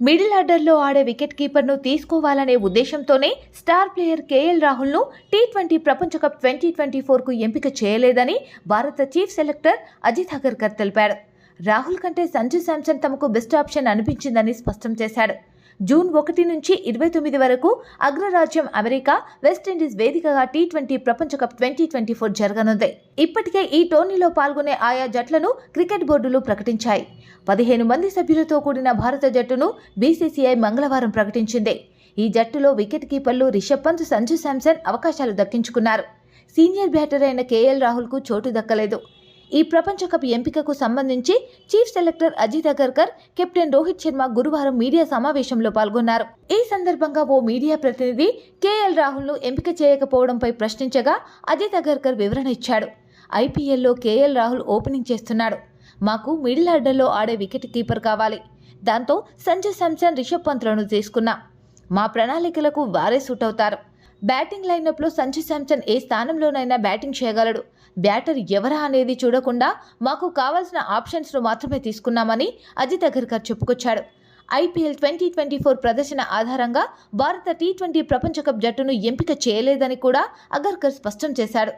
Middle ఆర్డర్లో ఆడే wicket కీపర్ను తీసుకోవాలనే ఉద్దేశంతోనే స్టార్ ప్లేయర్ కేఎల్ రాహుల్ను టీ ట్వంటీ ప్రపంచ కప్ ట్వంటీ ట్వంటీ ఫోర్కు ఎంపిక చేయలేదని భారత చీఫ్ సెలెక్టర్ అజిత్ అగర్కర్ తెలిపాడు రాహుల్ కంటే సంజు శాంసన్ తమకు బెస్ట్ ఆప్షన్ అనిపించిందని స్పష్టం చేశాడు జూన్ ఒకటి నుంచి ఇరవై తొమ్మిది వరకు అగ్రరాజ్యం అమెరికా వెస్టిండీస్ వేదికగా టీ ట్వంటీ ప్రపంచ కప్ ట్వంటీ ట్వంటీ ఫోర్ జరగనుంది. ఇప్పటికే ఈ టోర్నీలో పాల్గొనే ఆయా జట్లను క్రికెట్ బోర్డులు ప్రకటించాయి. పదిహేను మంది సభ్యులతో కూడిన భారత జట్టును బీసీసీఐ మంగళవారం ప్రకటించింది. ఈ జట్టులో వికెట్ కీపర్లు రిషబ్ పంత్ సంజు శాంసన్ అవకాశాలు దక్కించుకున్నారు. సీనియర్ బ్యాటర్ అయిన కేఎల్ రాహుల్కు చోటు దక్కలేదు. ఈ ప్రపంచ కప్ ఎంపికకు సంబంధించి chief selector Ajit Agarkar captain Rohit Sharma గురువారం మీడియా సమావేశంలో పాల్గొన్నారు. ఈ సందర్భంగా ఓ మీడియా ప్రతినిధి కేఎల్ రాహుల్ను ఎంపిక చేయకపోవడంపై ప్రశ్నించగా అజిత్ అగర్కర్ వివరణ ఇచ్చాడు. ఐపీఎల్లో కేఎల్ రాహుల్ ఓపెనింగ్ చేస్తున్నాడు. మాకు మిడిల్ ఆర్డర్లో ఆడే వికెట్ కీపర్ కావాలి. దాంతో సంజయ్ శాంసన్ రిషబ్ పంత్లను తీసుకున్నా. మా ప్రణాళికలకు వారే సూట్ అవుతారు. బ్యాటింగ్ లైనప్లో సంజు శాంసన్ ఏ స్థానంలోనైనా బ్యాటింగ్ చేయగలడు. బ్యాటర్ ఎవరా అనేది చూడకుండా మాకు కావాల్సిన ఆప్షన్స్ను మాత్రమే తీసుకున్నామని అజిత్ అగర్కర్ చెప్పుకొచ్చాడు. ఐపీఎల్ ట్వంటీ ట్వంటీ ఫోర్ ప్రదర్శన ఆధారంగా భారత టీ ట్వంటీ ప్రపంచ కప్ జట్టును ఎంపిక చేయలేదని కూడా అగర్కర్ స్పష్టం చేశాడు.